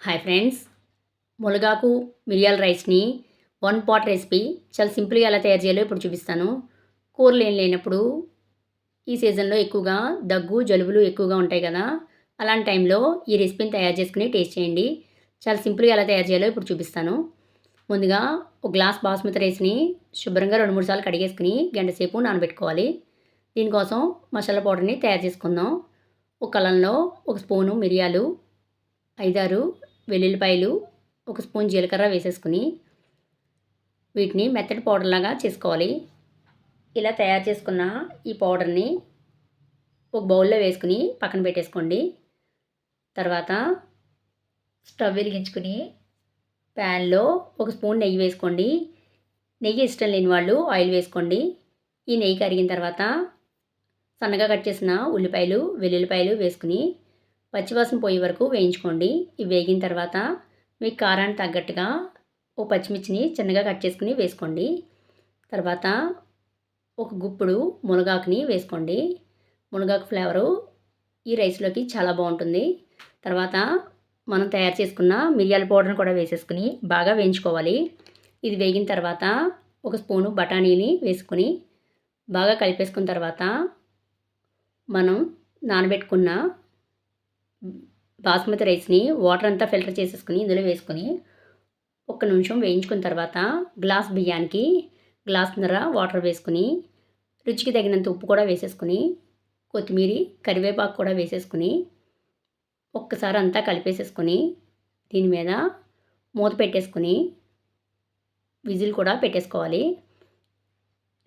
Hi friends మునగాకు మిరియాల రైస్ని వన్ పాట్ రెసిపీ చాలా సింపుల్గా ఎలా తయారు చేయాలో ఇప్పుడు చూపిస్తాను. కూరలు ఏం లేనప్పుడు ఈ సీజన్లో ఎక్కువగా దగ్గు జలుబులు ఎక్కువగా ఉంటాయి కదా. అలాంటి టైంలో ఈ రెసిపీని తయారు చేసుకుని టేస్ట్ చేయండి. చాలా సింపుల్గా ఎలా తయారు చేయాలో ఇప్పుడు చూపిస్తాను. ముందుగా ఒక గ్లాస్ బాస్మతి రైస్ని శుభ్రంగా రెండు మూడు సార్లు కడిగేసుకుని గంట సేపు నానబెట్టుకోవాలి. దీనికోసం మసాలా పౌడర్ని తయారు చేసుకుందాం. ఒక కలంలో ఒక స్పూను మిరియాలు ఐదారు వెల్లుల్లిపాయలు ఒక స్పూన్ జీలకర్ర వేసేసుకుని వీటిని మెత్తటి పౌడర్ లాగా చేసుకోవాలి. ఇలా తయారు చేసుకున్న ఈ పౌడర్ని ఒక బౌల్లో వేసుకుని పక్కన పెట్టేసుకోండి. తర్వాత స్టవ్ వెలిగించుకుని ప్యాన్లో ఒక స్పూన్ నెయ్యి వేసుకోండి. నెయ్యి ఇష్టం లేని వాళ్ళు ఆయిల్ వేసుకోండి. ఈ నెయ్యి కరిగిన తర్వాత సన్నగా కట్ చేసిన ఉల్లిపాయలు వెల్లుల్లిపాయలు వేసుకుని పచ్చివాసన పోయే వరకు వేయించుకోండి. ఇవి వేగిన తర్వాత మీ కారానికి తగ్గట్టుగా ఓ పచ్చిమిర్చిని చిన్నగా కట్ చేసుకుని వేసుకోండి. తర్వాత ఒక గుప్పుడు మునగాకుని వేసుకోండి. మునగాకు ఫ్లేవరు ఈ రైస్లోకి చాలా బాగుంటుంది. తర్వాత మనం తయారు చేసుకున్న మిరియాల పౌడర్ని కూడా వేసేసుకుని బాగా వేయించుకోవాలి. ఇది వేగిన తర్వాత ఒక స్పూను బఠానీని వేసుకుని బాగా కలిపేసుకున్న తర్వాత మనం నానబెట్టుకున్న బాస్మతి రైస్ని వాటర్ అంతా ఫిల్టర్ చేసేసుకుని ఇందులో వేసుకొని ఒక్క నిమిషం వేయించుకున్న తర్వాత గ్లాస్ బియ్యానికి గ్లాస్న్నర వాటర్ వేసుకుని రుచికి తగినంత ఉప్పు కూడా వేసేసుకుని కొత్తిమీర కరివేపాకు కూడా వేసేసుకుని ఒక్కసారి అంతా కలిపేసేసుకొని దీని మీద మూత పెట్టేసుకుని విజిల్ కూడా పెట్టేసుకోవాలి.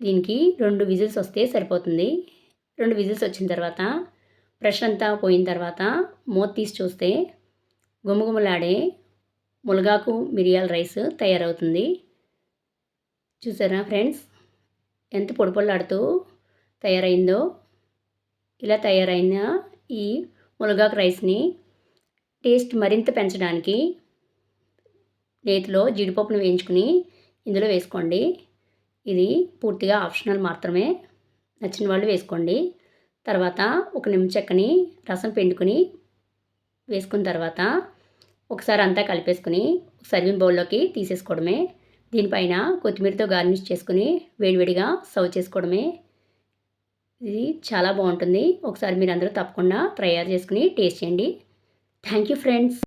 దీనికి రెండు విజిల్స్ వస్తే సరిపోతుంది. రెండు విజిల్స్ వచ్చిన తర్వాత ప్రెషర్ అంతా పోయిన తర్వాత మూత తీసి చూస్తే గుమగుమలాడే ములగాకు మిరియాల రైస్ తయారవుతుంది. చూసారా ఫ్రెండ్స్? ఎంత పొడిపొల్లాడుతూ తయారైందో ఇలా తయారైన ఈ ములగాకు రైస్ని టేస్ట్ మరింత పెంచడానికి నేతిలో జీడిపప్పును వేయించుకుని ఇందులో వేసుకోండి. ఇది పూర్తిగా ఆప్షనల్ మాత్రమే. నచ్చిన వాళ్ళు వేసుకోండి. తర్వాత ఒక నిమ్మచెక్కని రసం పిండుకొని వేసుకున్న తర్వాత ఒకసారి అంతా కలిపేసుకుని సర్వింగ్ బౌల్లోకి తీసేసుకోవడమే. దీనిపైన కొత్తిమీరతో గార్నిష్ చేసుకుని వేడివేడిగా సర్వ్ చేసుకోవడమే. ఇది చాలా బాగుంటుంది. ఒకసారి మీరు అందరూ తప్పకుండా తయారు చేసుకుని టేస్ట్ చేయండి. Thank you friends.